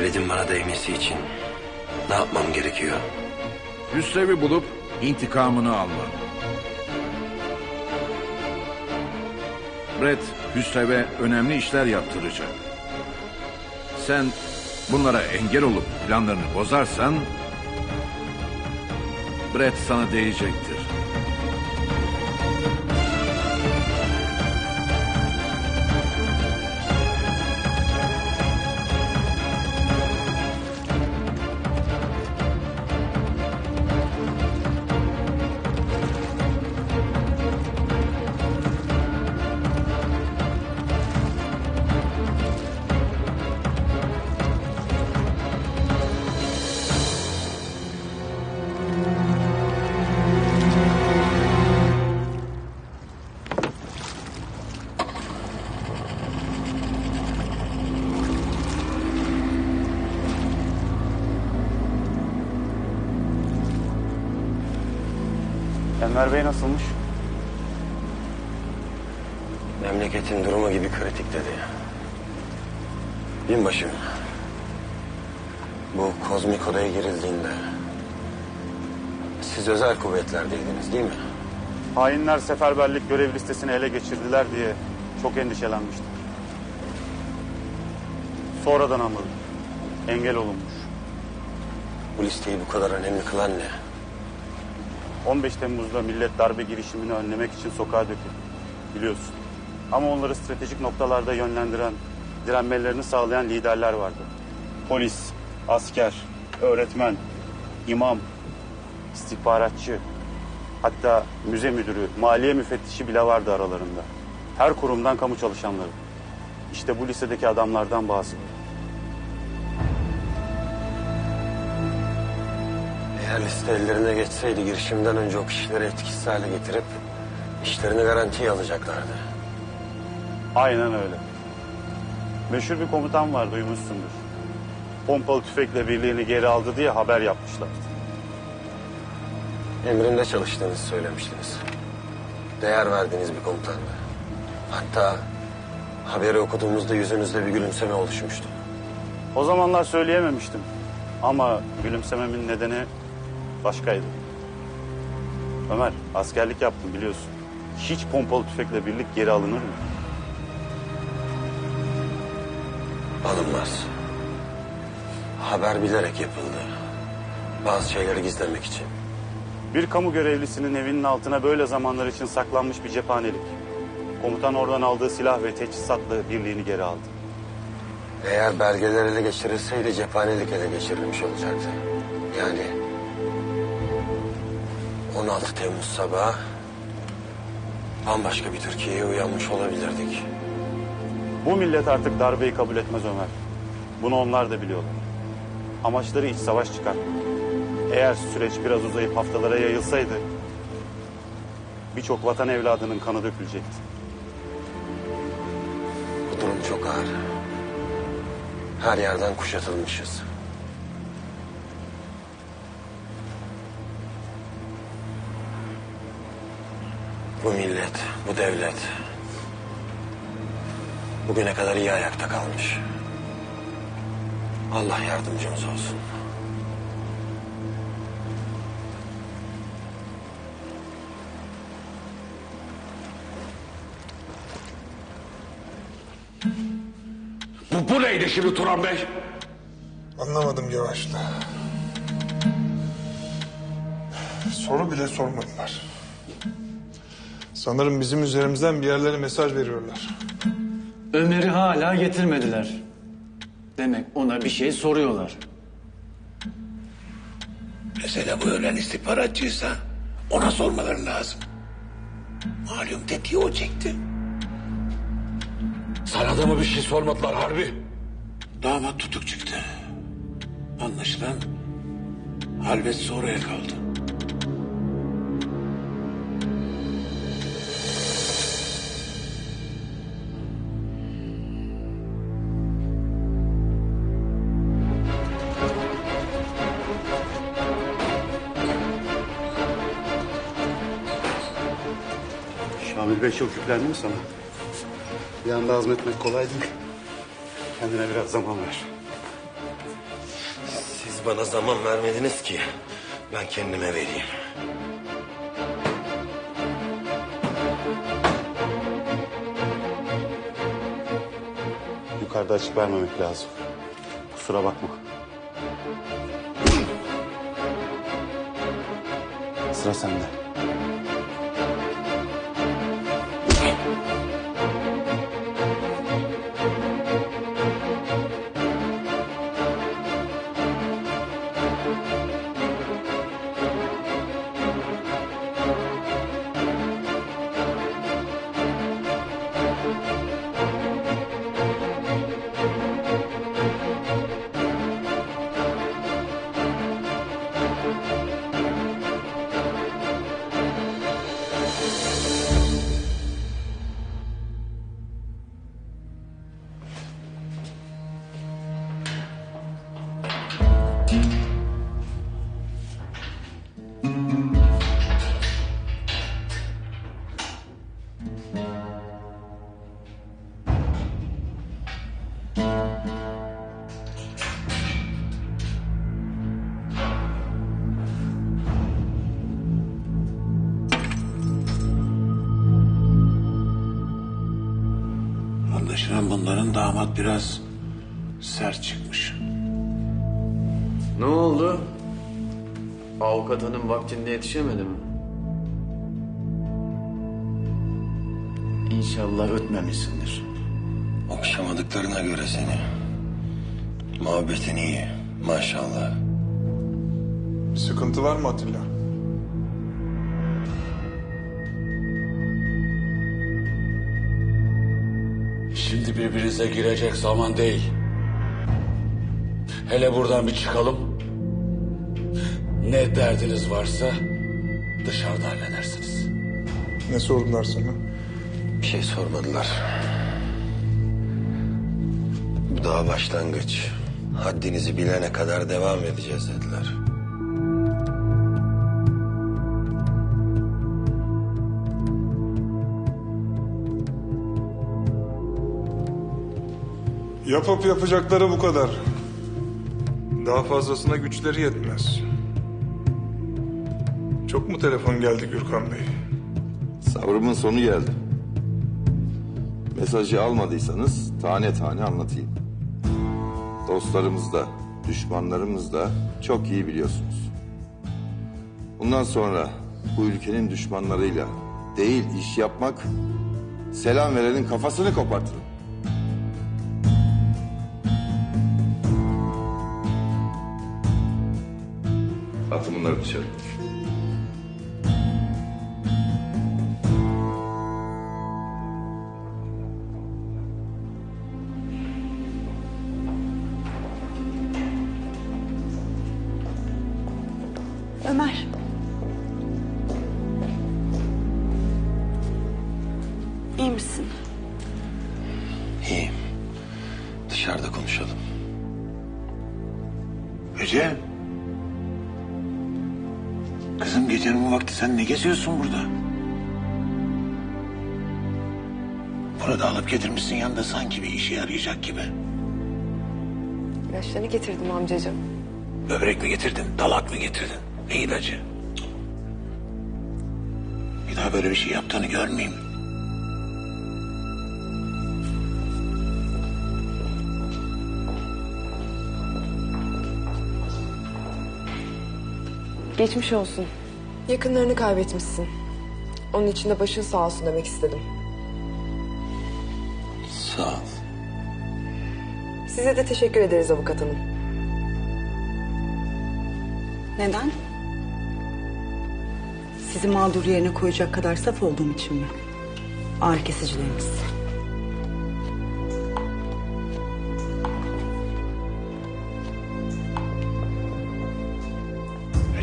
Red'in bana değmesi için ne yapmam gerekiyor? Hüsrev'i bulup intikamını alma. Brett Hüsrev'e önemli işler yaptıracak. Sen bunlara engel olup planlarını bozarsan... Brett sana değecektir. Enver Bey nasılmış? Memleketin durumu gibi kritik dedi. Binbaşım. Bu kozmik odaya girildiğinde... Siz özel kuvvetlerdeydiniz değil mi? Hainler seferberlik görev listesini ele geçirdiler diye çok endişelenmiştim. Sonradan anladım. Engel olunmuş. Bu listeyi bu kadar önemli kılan ne? 15 Temmuz'da millet darbe girişimini önlemek için sokağa döküldü. Biliyorsun. Ama onları stratejik noktalarda yönlendiren, direnmelerini sağlayan liderler vardı. Polis, asker, öğretmen, imam, istihbaratçı, hatta müze müdürü, maliye müfettişi bile vardı aralarında. Her kurumdan kamu çalışanları. İşte bu lisedeki adamlardan bazıları. Eğer liste ellerine geçseydi girişimden önce o kişileri etkisiz hale getirip... ...işlerini garantiye alacaklardı. Aynen öyle. Meşhur bir komutan var duymuşsundur. Pompalı tüfekle birliğini geri aldı diye haber yapmışlar. Emrinde çalıştığınızı söylemiştiniz. Değer verdiğiniz bir komutandı. Hatta haberi okuduğumuzda yüzünüzde bir gülümseme oluşmuştu. O zamanlar söyleyememiştim. Ama gülümsememin nedeni başkaydı. Ömer askerlik yaptım biliyorsun. Hiç pompalı tüfekle birlik geri alınır mı? Alınmaz. Haber bilerek yapıldı. Bazı şeyleri gizlemek için. Bir kamu görevlisinin evinin altına böyle zamanlar için saklanmış bir cephanelik. Komutan oradan aldığı silah ve teçhizatla birliğini geri aldı. Eğer belgeler ele geçirilseydi cephanelik ele geçirilmiş olacaktı. Yani 16 Temmuz sabahı bambaşka bir Türkiye'ye uyanmış olabilirdik. Bu millet artık darbeyi kabul etmez Ömer. Bunu onlar da biliyorlar. Amaçları iç savaş çıkartmak. Eğer süreç biraz uzayıp haftalara yayılsaydı... ...birçok vatan evladının kanı dökülecekti. Bu durum çok ağır. Her yerden kuşatılmışız. Bu millet, bu devlet... ...bugüne kadar iyi ayakta kalmış. Allah yardımcımız olsun. Bu, bu neydi şimdi Turan Bey? Anlamadım Yavaş'la. Soru bile sormadılar. Sanırım bizim üzerimizden bir yerlere mesaj veriyorlar. Ömer'i hala getirmediler. Demek ona bir şey soruyorlar. Mesele bu ölen istihbaratçıysa ona sormaları lazım. Malum tetiği o çekti. Sana da mı bir şey sormadılar harbi? Damat tutuk çıktı. Anlaşılan halvet sonraya kaldı. Şamil Bey çok yüklendi mi sana? Bir anda azmetmek kolay değil. Kendine biraz zaman ver. Siz bana zaman vermediniz ki ben kendime vereyim. Yukarıda açık vermemek lazım. Kusura bakma. Sıra sende. Anlaşılan bunların damat biraz sert çıkmış. Ne oldu? Avukat hanım vaktinde yetişemedi mi? İnşallah ötmemişsindir. Okşamadıklarına göre seni. Muhabbetin iyi maşallah. Bir sıkıntı var mı Atilla? Şimdi birbirinize girecek zaman değil. Hele buradan bir çıkalım. Ne derdiniz varsa dışarıda halledersiniz. Ne sordular sana? Bir şey sormadılar. Bu daha başlangıç. Haddinizi bilene kadar devam edeceğiz dediler. Yapıp yapacakları bu kadar. Daha fazlasına güçleri yetmez. Çok mu telefon geldi Gürkan Bey? Sabrımın sonu geldi. Mesajı almadıysanız tane tane anlatayım. Dostlarımız da, düşmanlarımız da çok iyi biliyorsunuz. Bundan sonra bu ülkenin düşmanlarıyla değil iş yapmak, selam verenin kafasını kopartırım. Atın bunları dışarı. Ömer. İyi misin? İyiyim. Dışarıda konuşalım. Ece. Kızım gecenin bu vakti sen ne geziyorsun burada? Burada alıp getirmişsin yanında sanki bir işe yarayacak gibi. İlaçlarını getirdim amcacığım. Böbrek mi getirdin, dalak mı getirdin? Ne ilacı? Bir daha böyle bir şey yaptığını görmeyeyim. Geçmiş olsun. Yakınlarını kaybetmişsin. Onun için de başın sağ olsun demek istedim. Sağ ol. Size de teşekkür ederiz avukat hanım. Neden? Sizi mağdur yerine koyacak kadar saf olduğum için mi? Ağrı kesicileriniz.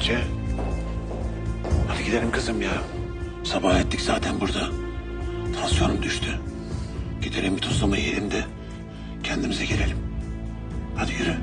Ece. Hadi gidelim kızım ya. Sabah ettik zaten burada. Tansiyonum düştü. Gidelim bir tuzlama yiyelim de kendimize gelelim. Hadi yürü.